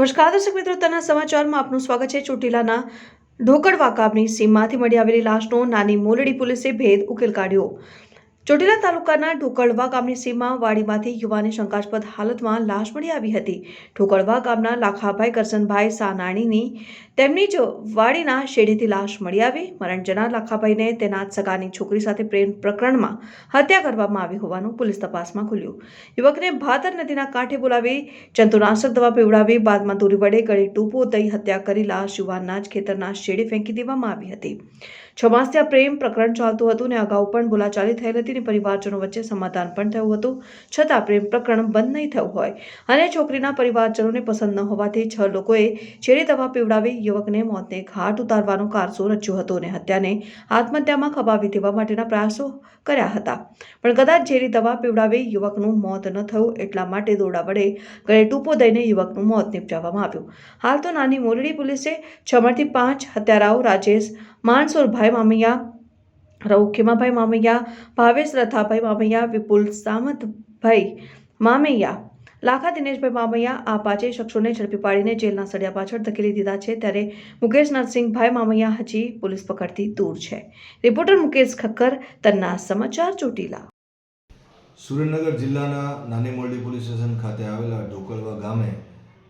નમસ્કાર, દર્શક મિત્રો, તના સમાચારમાં આપનું સ્વાગત છે. ચોટીલાના ઢોકળવા ગામની સીમમાંથી મળી આવેલી લાશનો નાની મોલડી પોલીસે ભેદ ઉકેલ કાઢ્યો. ચોટીલા તાલુકાના ઢોકળવા ગામની સીમા વાડીમાંથી યુવાનની શંકાસ્પદ હાલતમાં લાશ મળી આવી હતી. ઢોકળવા ગામના લાખાભાઈ કરસનભાઈ સાનાણીની તેમની જ વાડીના શેડેથી લાશ મળી આવી. મરણ જનાર લાખાભાઈને તેના સગાની છોકરી સાથે પ્રેમ પ્રકરણમાં હત્યા કરવામાં આવી હોવાનું પોલીસ તપાસમાં ખુલ્યું. યુવકને ભાદર નદીના કાંઠે બોલાવી જંતુનાશક દવા પીવડાવી, બાદમાં દોરી વડે ગળે ટૂંપો દઈ હત્યા કરી લાશ યુવાનના જ ખેતરના શેડે ફેંકી દેવામાં આવી હતી. છ માસથી આ પ્રેમ પ્રકરણ ચાલતું હતું અને અગાઉ પણ બોલાચાલી થયેલ હતી અને પરિવારજનો વચ્ચે સમાધાન પણ થયું હતું. છતાં પ્રેમ પ્રકરણ બંધ નહીં થયું હોય. અને છોકરીના પરિવારજનોને પસંદ ન હોવાથી છ લોકોએ છેડી દવા પીવડાવી યુવકને મોતને ઘાટ ઉતારવાનો કારસો રચ્યો હતો અને હત્યાને આત્મહત્યામાં ખપાવી દેવા માટેના પ્રયાસો કર્યા હતા. પણ કદાચ ઝેરી દવા પીવડાવી યુવકનું મોત ન થયું એટલા માટે દોડા વડે ગળે ટૂંપો દઈને યુવકનું મોત નિપજાવવામાં આવ્યું. હાલ તો નાની મોરડી પોલીસે છમાંથી પાંચ હત્યારાઓ રાજેશ, માણસોરભાઈ મામૈયા રઉ મામૈયા, ભાવેશ રથાભાઈ મામૈયા, વિપુલ સામંતભાઈ મામૈયા, લાખા દિનેશભાઈ મામૈયા આ પાંચેય શખ્સોને ઝડપી પાડીને જેલના સળિયા પાછળ ધકેલી દીધા છે. ત્યારે મુકેશ નરસિંહભાઈ મામૈયા હજી પોલીસ પકડથી દૂર છે. રિપોર્ટર મુકેશ ખક્કર, તન્ના સમાચાર, ચોટીલા. સુરેન્દ્રનગર જિલ્લાના નાની મોરડી પોલીસ સ્ટેશન ખાતે આવેલા ઢોકલવા ગામે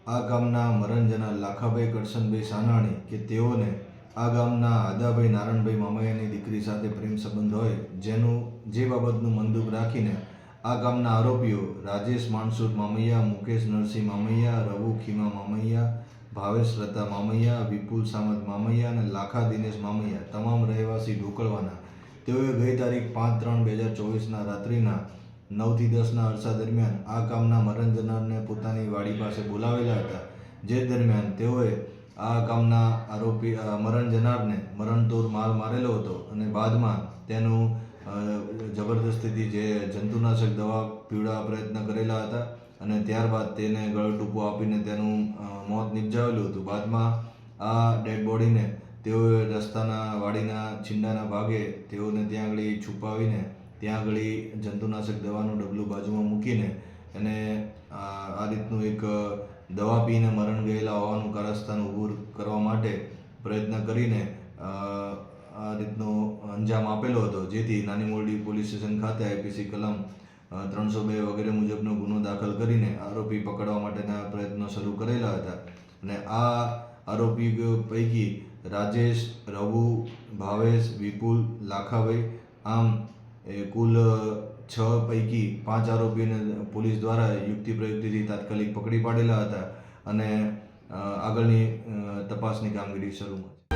આ ગામના મરણ લાખાભાઈ કરશનભાઈ સાનાણી કે તેઓને આ ગામના આદાભાઈ નારણભાઈ મામૈયાની દીકરી સાથે પ્રેમ સંબંધ હોય, જેનું, જે બાબતનું મંદુક રાખીને આ ગામના આરોપીઓ રાજેશ માનસુર મામૈયા, મુકેશ નરસિંહ મામૈયા, રઘુ ખીમા મામૈયા, ભાવેશ રતા મામૈયા, વિપુલ સામંત મામૈયા અને લાખા દિનેશ મામૈયા તમામ રહેવાસી ઢોકળવાના. તેઓએ ગઈ તારીખ પાંચ ત્રણ બે હજાર ચોવીસના રાત્રિના નવથી દસના અરસા દરમિયાન આ ગામના મરણ જનારને પોતાની વાડી પાસે બોલાવેલા હતા. જે દરમિયાન તેઓએ આ કામના આરોપી મરણ જનારને મરણતોર માર મારેલો હતો અને બાદમાં તેનું જબરદસ્તીથી જે જંતુનાશક દવા પીવડાવવા પ્રયત્ન કરેલા હતા અને ત્યારબાદ તેને ગળ ટૂંપો આપીને તેનું મોત નિપજાવેલું હતું. બાદમાં આ ડેડ બોડીને તેઓએ રસ્તાના વાડીના છીંડાના ભાગે તેઓને ત્યાં આગળ છુપાવીને ત્યાં આગળ જંતુનાશક દવાનું ડબલું બાજુમાં મૂકીને અને આ રીતનું એક દવા પીને મરણ ગયેલા હોવાનું કારસ્થાન ઊભું કરવા માટે પ્રયત્ન કરીને આ રીતનો અંજામ આપેલો હતો. જેથી નાની મોરડી પોલીસ સ્ટેશન ખાતે આઈપીસી કલમ ત્રણસો બે વગેરે મુજબનો ગુનો દાખલ કરીને આરોપી પકડવા માટેના પ્રયત્નો શરૂ કરેલા હતા. અને આ આરોપી પૈકી રાજેશ, રઘુ, ભાવેશ, વિપુલ, લાખાભાઈ, આમ, એ કુલ છ પૈકી પાંચ આરોપીને પોલીસ દ્વારા યુક્તિ પ્રયુક્તિથી તાત્કાલિક પકડી પાડેલા હતા અને આગળની તપાસની કામગીરી શરૂમાં છે